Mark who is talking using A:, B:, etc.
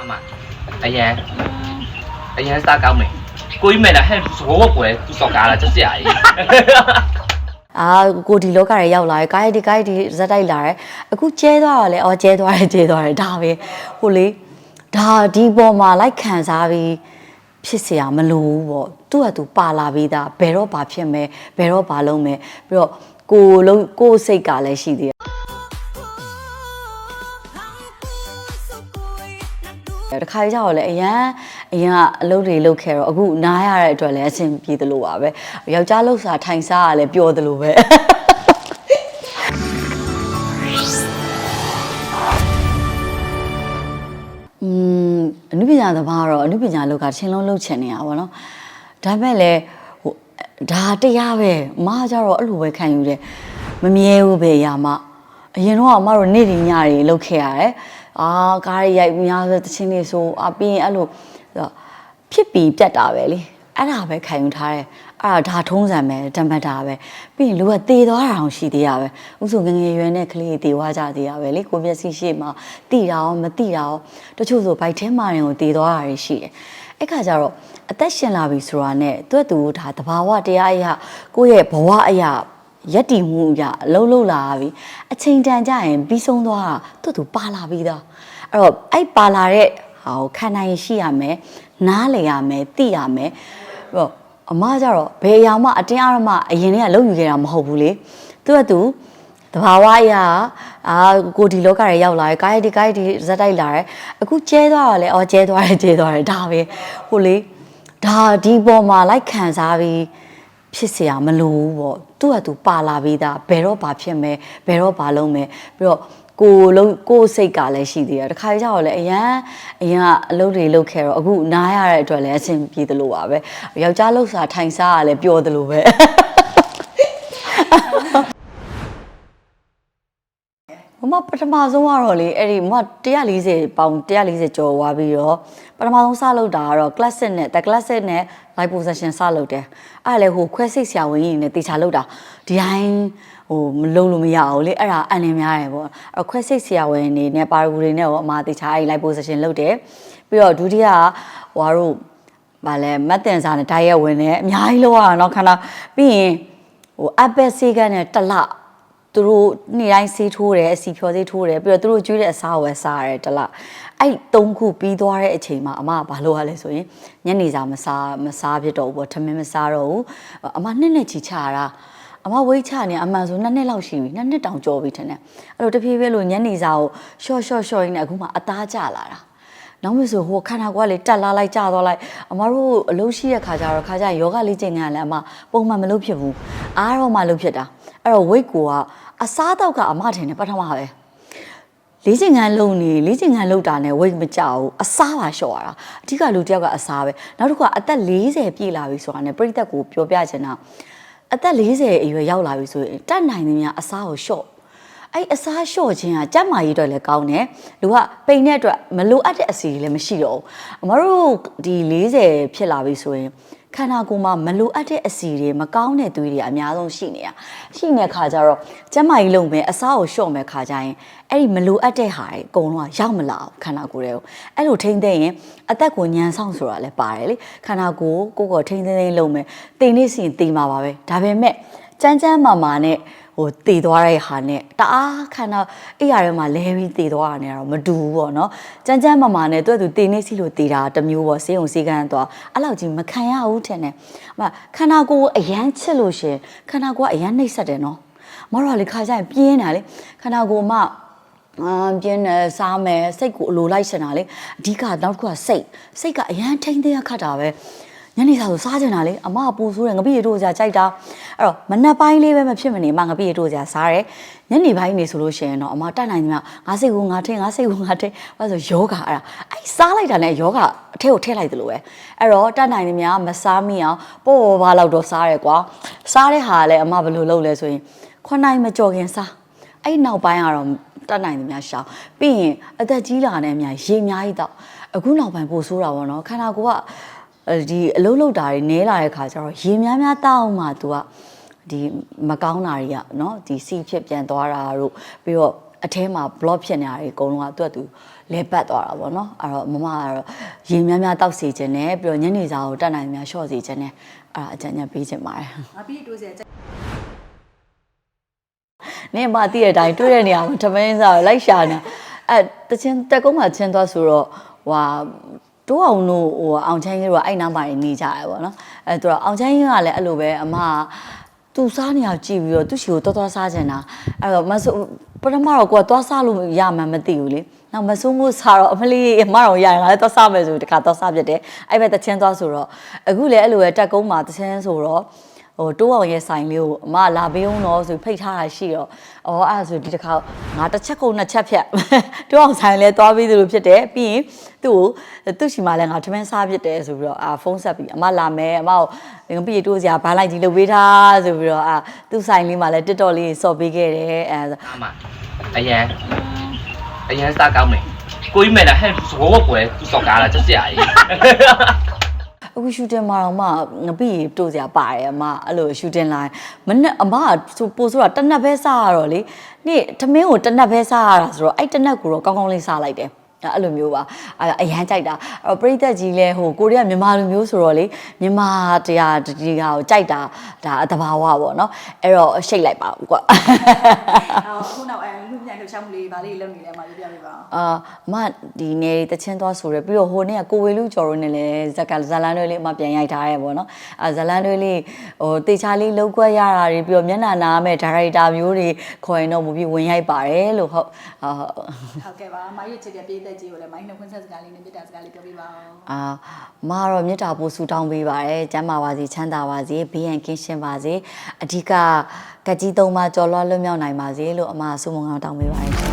A: အမအရန်အရန်စားကောင်းမယ်ကိုကြီးမဲ့လားဟဲ့သဘောကွယ်သူစော်ကားလားချက်စရာကြီး
B: အာကိုဒီလောကရဲရောက်လာတယ်ကားရိုက်ဒီကားရိုက်ဒီဇက်တိုက်လာတယ်အခုကျဲသွားတော့လေအော်ကျဲသွားတယ်ကျဲသွားတယ်ဒါပဲဟိုလေဒါဒီပေါ်မှာလိုက်ခံစားပြီးဖြစ်เสียမလို့ဘူးပေါ့သူ့ဟာသူပါလာပြီးသားဘယ်တော့ဘာဖြစ်မယ်ဘယ်တော့ဘာလုပ်မယ်ပြီးတော့ကိုလုံးကိုစိတ်ကလည်းရှိသေးတယ် တခါကြတော့လေအရန်အရန်အလုပ်တွေလုပ်ခဲ့တော့အခုနားရတဲ့အတွက်လည်းအဆင်ပြေသလိုပါပဲယောက်ျားလှုပ်ရှားထိုင်စားရလဲပျော်သလိုပဲอืมအနုပညာသမားကတော့အနုပညာလောက်ကတစ်ချိန်လုံးလှုပ်ချင်နေတာပေါ့နော်ဒါပေမဲ့လည်းဟိုဒါတရားပဲအမကကြတော့အဲ့လိုပဲခံယူတယ်မမြဲဘူးပဲအရာမအရင်တော့အမတို့နေ့တွေညတွေလှုပ်ခဲ့ရတယ် အာကားတွေရိုက်များဆိုတချင်းတွေဆိုအပြီးရင်အဲ့လိုဖြစ်ပြီးပြတ်တာပဲလေအဲ့ဒါပဲခံယူထားတယ်အဲ့ဒါဒါထုံးစံပဲတံပတ်တာပဲပြီးရင်လူကတေသွားတာအောင်ရှိသေးရပဲဥဆိုငယ်ငယ်ရွယ်နဲ့ကလေးတေသွားကြသေးရပဲလေကိုမျက်စိရှိမှတိတာရောမတိတာရောတချို့ဆိုဘိုက်ထဲမှာရင်ကိုတေသွားတာတွေရှိတယ်အဲ့ခါကျတော့အသက်ရှင်လာပြီဆိုတာနဲ့သူ့အတူဒါတဘာဝတရားအရာကိုယ့်ရဲ့ဘဝအရာ ရက်တည်မှုအရာအလုံးလုံးလာပြီအချိန်တန်ကြရင်ပြီးဆုံးသွားတာသူ့သူပါလာပြီးသားအဲ့တော့အဲ့ပါလာတဲ့ဟာကိုခံနိုင်ရှိရမယ်နားလည်ရမယ်သိရမယ်အဲ့တော့အမကြတော့ဘယ်အရာမှအတင်းအဓမ္မအရင်ကလုံယူခဲ့တာမဟုတ်ဘူးလေသူကသူတဘာဝအရာအာကိုဒီလောကရဲရောက်လာတယ်ကားရိုက်ဒီကားရိုက်ဒီဇက်တိုက်လာတယ်အခုကျဲသွားတော့လေအော်ကျဲသွားတယ်ကျဲသွားတယ်ဒါပဲဟိုလေဒါဒီပေါ်မှာလိုက်ခံစားပြီး ဖြစ်เสียမလို့ဘူးပေါ့သူ့ဟာသူပါလာပြီးသားဘယ်တော့ဘာဖြစ်မယ်ဘယ်တော့ဘာလုပ်မယ်ပြီးတော့ကိုလုံးကိုစိတ်ကလည်းရှိသေးတယ်တခါကြတော့လေအရန်အရန်အလုပ်တွေလုပ်ခဲ့တော့အခုနားရတဲ့အတွက်လည်းအဆင်ပြေသလိုပါပဲယောက်ျားလှုပ်ရှားထိုင်စားရလဲပျော်သလိုပဲ မမပထမဆုံးကတော့လေအဲ့ဒီမမ140ပေါင်140ကျော်သွားပြီးတော့ပထမဆုံးစလုပ်တာကတော့ classic နဲ့ the classic နဲ့ live position စလုပ်တယ်အဲ့ဒါလေဟိုခွဲစိတ်ဆရာဝန်ကြီးနဲ့တေချာလုပ်တာဒီတိုင်းဟိုမလုံးလို့မရဘူးလေအဲ့ဒါအန်နေများတယ်ပေါ့အဲ့ခွဲစိတ်ဆရာဝန်နေနဲ့ပါရဂူတွေနဲ့ရောအမတေချာအဲ့ live position လုပ်တယ်ပြီးတော့ဒုတိယကဟွာတို့ဗာလဲမတ်တင်စာနဲ့ဓာတ်ရက်ဝင်တယ်အများကြီးလောက်ရတာเนาะခဏပြီးရင်ဟိုအပက်ဆေးကန်းနဲ့တစ်လ သူတို့နေ့တိုင်းဆေးထိုးတယ်အစီဖြော်ဆေးထိုးတယ်ပြီးတော့သူတို့ကျွေးတဲ့အစားကိုပဲစားရတယ်တလားအဲ့သုံးခုပြီးသွားတဲ့အချိန်မှာအမကဘာလုပ်ရလဲဆိုရင်ညနေစာမစားမစားဖြစ်တော့ဘူးပေါ့ထမင်းမစားတော့ဘူးအမနှစ်နှစ်ချီချတာအမဝိတ်ချနေအမှန်ဆိုနှစ်နှစ်လောက်ရှိပြီနှစ်နှစ်တောင်ကျော်ပြီထင်တယ်အဲ့တော့တဖြည်းဖြည်းလို့ညနေစာကိုရှော့ရှော့ရှော့ရင်းနဲ့အခုမှအသားကျလာတာနောက်မဆိုဟိုခန္ဓာကိုယ်ကလေတက်လာလိုက်ကြာသွားလိုက်အမတို့အလုပ်ရှိတဲ့ခါကျတော့ခါကျရင်ယောဂလေ့ကျင့်ခန်းကလည်းအမပုံမှန်မလုပ်ဖြစ်ဘူးအားတော့မှလုပ်ဖြစ်တာ အဲ့တော့ weight ကိုကအစားတော့ကအမထင်တယ်ပထမပဲလေ့ကျင့်ခန်းလုပ်နေလေ့ကျင့်ခန်းလုပ်တာနဲ့ weight မကျဘူးအစားပါလျှော့ရတာအဓိကလူတစ်ယောက်ကအစားပဲနောက်တစ်ခုကအသက်40ပြည့်လာပြီဆိုတာနဲ့ပြိသက်ကိုပြောပြချင်တာအသက်40အရွယ်ရောက်လာပြီဆိုရင်တတ်နိုင်နေများအစားကိုလျှော့အဲ့အစားလျှော့ခြင်းကကြက်မာကြီးအတွက်လည်းကောင်းတယ်လူကပိန်တဲ့အတွက်မလိုအပ်တဲ့အစီတွေလည်းမရှိတော့ဘူးအမတို့ဒီ40ဖြစ်လာပြီဆိုရင် ခန္ဓာကိုယ်မှာမလိုအပ်တဲ့အစီတွေမကောင်းတဲ့သွေးတွေအများဆုံးရှိနေတာရှိနေတဲ့ခါကျတော့ကျက်မာကြီးလုံးမယ်အစားကိုလျှော့မယ်ခါကျရင်အဲ့ဒီမလိုအပ်တဲ့ဟာတွေအကုန်လုံးကရောက်မလာဘူးခန္ဓာကိုယ်တွေကိုအဲ့လိုထိမ့်သိမ့်ရင်အသက်ကိုညံဆောင်ဆိုတာလည်းပါတယ်လေခန္ဓာကိုယ်ကိုယ်ကိုထိမ့်သိမ့်သိမ့်လုံးမယ်တိမ်နေစီရင်တိမ်မှာပါပဲဒါပေမဲ့ကြမ်းကြမ်းမာမာနဲ့ဟို တည်သွားတဲ့ဟာနဲ့တအားခန္ဓာအိယာထဲမှာလဲပြီးတည်သွားတာနဲ့တော့မတူဘူးပေါ့နော်ကြမ်းကြမ်းမာမာနဲ့သူကသူတည်နေစီလို့တည်တာတစ်မျိုးပေါ့စေုံစေကန်းသွားအဲ့လောက်ကြီးမခံရဘူးထင်တယ်အမခန္ဓာကိုယ်အရန်ချစ်လို့ရှင်ခန္ဓာကိုယ်ကအရန်နှိပ်စက်တယ်နော်မတော်လေခါကျရင်ပြင်းတာလေခန္ဓာကိုယ်မှာအာပြင်းနေစားမယ်စိတ်ကိုအလိုလိုက်ရှင်တာလေအဓိကနောက်တစ်ခုကစိတ်စိတ်ကအရန်ထိမ့်သိမ်းရခတ်တာပဲ ညနေစာဆိုစားကြင်တာလေအမကပူဆိုးတယ်ငပိရတို့ကြာကြိုက်တာအဲ့တော့မနက်ပိုင်းလေးပဲမဖြစ်မနေအမငပိရတို့ကြာစားတယ်ညနေပိုင်းနေဆိုလို့ရှိရင်တော့အမတက်နိုင်တယ်မငါစိတ်ကိုငါထိငါစိတ်ကိုငါထိဘာလို့ဆိုယောဂအဲ့ဒါအဲ့စားလိုက်တာနဲ့ယောဂအထက်ကိုထည့်လိုက်တယ်လို့ပဲအဲ့တော့တက်နိုင်တယ်များမစားမိအောင်ပေါ့ပေါ်ပါလောက်တော့စားတယ်ကွာစားတဲ့ဟာကလည်းအမဘယ်လိုလုပ်လဲဆိုရင်ခွန်နိုင်မကြော်ခင်စားအဲ့နောက်ပိုင်းကတော့တတ်နိုင်တယ်များရှောင်းပြီးရင်အသက်ကြီးလာတဲ့အများရေအများကြီးတော့အခုနောက်ပိုင်းပို့ဆိုးတာပေါ့နော်ခန္ဓာကိုယ်ကအဲ ဒီအလုံးလုံးတာတွေနဲလာတဲ့ခါကျတော့ရေများများတောက်မှ तू ကဒီမကောင်းတာတွေကเนาะဒီစီဖြစ်ပြန်သွားတာတို့ပြီးတော့ အထဲမှာ block ဖြစ်နေတာတွေအကုန်လုံးကသူကသူလဲပတ်သွားတာပေါ့နော်အဲ့တော့မမကတော့ရေများများတောက်စီခြင်းနဲ့ပြီးတော့ညနေစာကိုတက်နိုင်များလျှော့စီခြင်းနဲ့အဲ့ဒါအကြံဉာဏ်ပေးခြင်းပါတယ်
C: ငါပြီးတိုးစရာကြိုက်
B: နင်မသိတဲ့အတိုင်းတွေ့တဲ့နေရာမှာထမင်းစားကိုလိုက်ရှာနေအဲတချင်းတက်ကုန်းမှာချင်းသွားဆိုတော့ဟွာ တိုးအောင်တို့ဟိုအောင်ချမ်းကြီးတို့ကအဲ့နားမှာနေကြရပေါ့နော်အဲသူကအောင်ချမ်းကြီးကလည်းအဲ့လိုပဲအမကသူစားနေအောင်ကြည့်ပြီးတော့သူ့ရှိကိုတော်တော်စားချင်တာအဲ့တော့မဆိုပထမတော့ကိုကသွားစားလို့ရမှမသိဘူးလေနောက်မဆိုးမှုစားတော့အမလေးအမတော်ရရင်ငါလည်းသွားစားမယ်ဆိုတခါသွားစားပြစ်တယ်အဲ့ဘက်တချင်းသွားဆိုတော့အခုလည်းအဲ့လိုပဲတက်ကုန်းမှာတချင်းဆိုတော့ ဟိုတိုးအောင်ရဲ့ဆိုင်လေးကိုအမလာပေးအောင်တော့ဆိုဖိတ်ထားတာရှိတော့အော်အဲ့ဒါဆိုဒီတစ်ခါငါတစ်ချက်ကုန်နှစ်ချက်ဖြတ်တိုးအောင်ဆိုင်လဲသွားပြီးသလိုဖြစ်တယ်ပြီးရင်သူ့ကိုသူ့ရှိမှလဲငါထမင်းစားဖြစ်တယ်ဆိုပြီးတော့အာဖုန်းဆက်ပြီးအမလာမယ်အမကိုငါပြီးတိုးစရာဘာလိုက်ကြီးလုပ်ပေးထားဆိုပြီးတော့အာသူ့ဆိုင်လေးမှာလဲ TikTok လေးစော့ပေးခဲ့တယ်အဲဒါ
A: အမအရန်အရန်စားကောင်းမယ်ကိုကြီးမဲ့လားဟဲ့သဘောဝကွယ်သူစော်ကားလားချက်စရာကြီး
B: အခုရှူတင်မှာတော့မှငပိတိုးစရာပါတယ်အမအဲ့လိုရှူတင်လိုက်မနဲ့အမကဆိုပို့ဆိုတာတနက်ပဲစားရတော့လေနေ့သမင်းကိုတနက်ပဲစားရတာဆိုတော့အဲ့တနက်ကိုတော့ကောင်းကောင်းလေးစားလိုက်တယ် အဲ့အဲ့လိုမျိုးပါအဲ့အရန်ကြိုက်တာအဲ့တော့ပရိသတ်ကြီးလဲဟိုကိုရီးယားမြန်မာလူမျိုးဆိုတော့လေမြန်မာတရားဒီဟာကိုကြိုက်တာဒါအတဘာဝပေါ့နော်အဲ့တော့ရှိတ်လိုက်ပါဦးကွာ
C: အော်ခုနောက်အဲလူပြန်လှူချောင်းမှုလေးဗာလေးလုပ်နေလဲမှာပြပြပေးပါအောင်
B: အာအမဒီနေတချင်းသွားဆိုရပြီးတော့ဟိုနေ့ကကိုဝေလူကျော်တို့နဲ့လည်းဇက်ကဇလန်တွေလေးအမပြန်ရိုက်ထားရဲပေါ့နော်အာဇလန်တွေလေးဟိုတေချာလေးလောက်ကွက်ရတာတွေပြီးတော့မျက်နှာနာမဲ့ဒါရိုက်တာမျိုးတွေခေါ်ရင်တော့မပြီးဝင်ရိုက်ပါတယ်လို့ဟုတ်အာ
C: ဟုတ်ကဲ့ပါမိုင်းရဲ့ချစ်တဲ့ပြေးသက်ကြီးကိုလည်းမိုင်းနှုတ်ခွန်းဆက်စကားလေးနဲ့ပြတာစကားလေးပြောပြပါအောင်
B: အာမကတော့မေတ္တာပို့ဆူတောင်းပေးပါတယ်ကျမ်းမာပါစေချမ်းသာပါစေဘေးရန်ကင်းရှင်းပါစေအဓိကကကြီးသုံးပါကြော်လွှတ်လွတ်မြောက်နိုင်ပါစေလို့အမဆုမွန်ကောင်းတောင်းပေးပါတယ်ရှင်